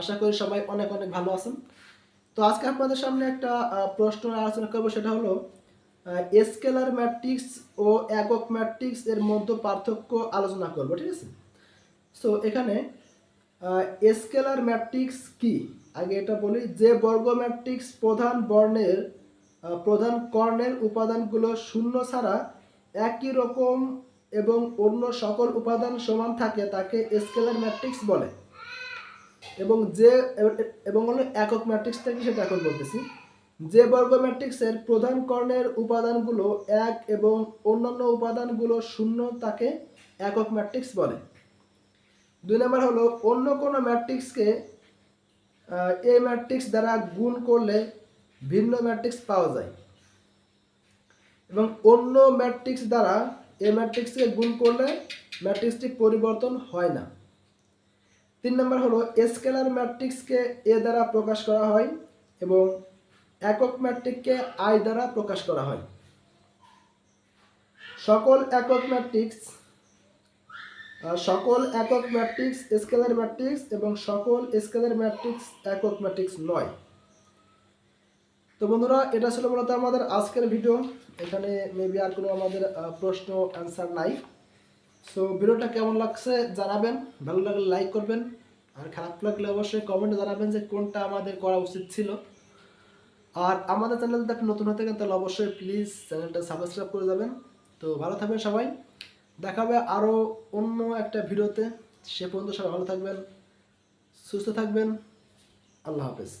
আশা করি সবাই অনেক অনেক ভালো আছেন। তো আজকে আপনাদের সামনে একটা প্রশ্ন আলোচনা করব, সেটা হলো স্কেলার ম্যাট্রিক্স ও একক ম্যাট্রিক্স এর মধ্যে পার্থক্য আলোচনা করব, ঠিক আছে? সো এখানে স্কেলার ম্যাট্রিক্স কি? আগে এটা বলি, যে বর্গ ম্যাট্রিক্স প্রধান বর্ণের প্রধান কর্ণের উপাদানগুলো শূন্য ছাড়া একই রকম এবং অন্য সকল উপাদান সমান থাকে, তাকে স্কেলার ম্যাট্রিক্স বলে। এবং যে, এবং হলো একক ম্যাট্রিক্স থেকে সেটা এখন বলতেছি। যে বর্গ ম্যাট্রিক্সের প্রধান কর্ণের উপাদানগুলো এক এবং অন্যান্য উপাদানগুলো শূন্য তাকে একক ম্যাট্রিক্স বলে। দুই নম্বর হলো, অন্য কোনো ম্যাট্রিক্সকে এই ম্যাট্রিক্স দ্বারা গুণ করলে ভিন্ন ম্যাট্রিক্স পাওয়া যায়। এবং অন্য ম্যাট্রিক্স দ্বারা এই ম্যাট্রিক্সকে গুণ করলে ম্যাট্রিক্সটি পরিবর্তন হয় না। তিন নম্বর হলো, স্কেলার ম্যাট্রিক্সকে এ দ্বারা প্রকাশ করা হয় এবং একক ম্যাট্রিক্সকে আই দ্বারা প্রকাশ করা হয়। সকল একক ম্যাট্রিক্স সকল একক ম্যাট্রিক্স স্কেলার ম্যাট্রিক্স এবং সকল স্কেলার ম্যাট্রিক্স একক ম্যাট্রিক্স নয়। তো বন্ধুরা, এটা ছিল মূলত আমাদের আজকের ভিডিও। এখানে মেবি আর কোনো আমাদের প্রশ্ন অ্যান্সার নাই। সো ভিডিওটা কেমন লাগছে জানাবেন, ভালো লাগলে লাইক করবেন, আর খারাপ লাগলে অবশ্যই কমেন্টে জানাবেন যে কোনটা আমাদের করা উচিত ছিল। আর আমাদের চ্যানেল যদি নতুন হতে থাকেন, তাহলে অবশ্যই প্লিজ চ্যানেলটা সাবস্ক্রাইব করে যাবেন। তো, ভালো থাকবেন সবাই। দেখা হবে আরও অন্য একটা ভিডিওতে। সে পর্যন্ত সবাই ভালো থাকবেন, সুস্থ থাকবেন। আল্লাহ হাফেজ।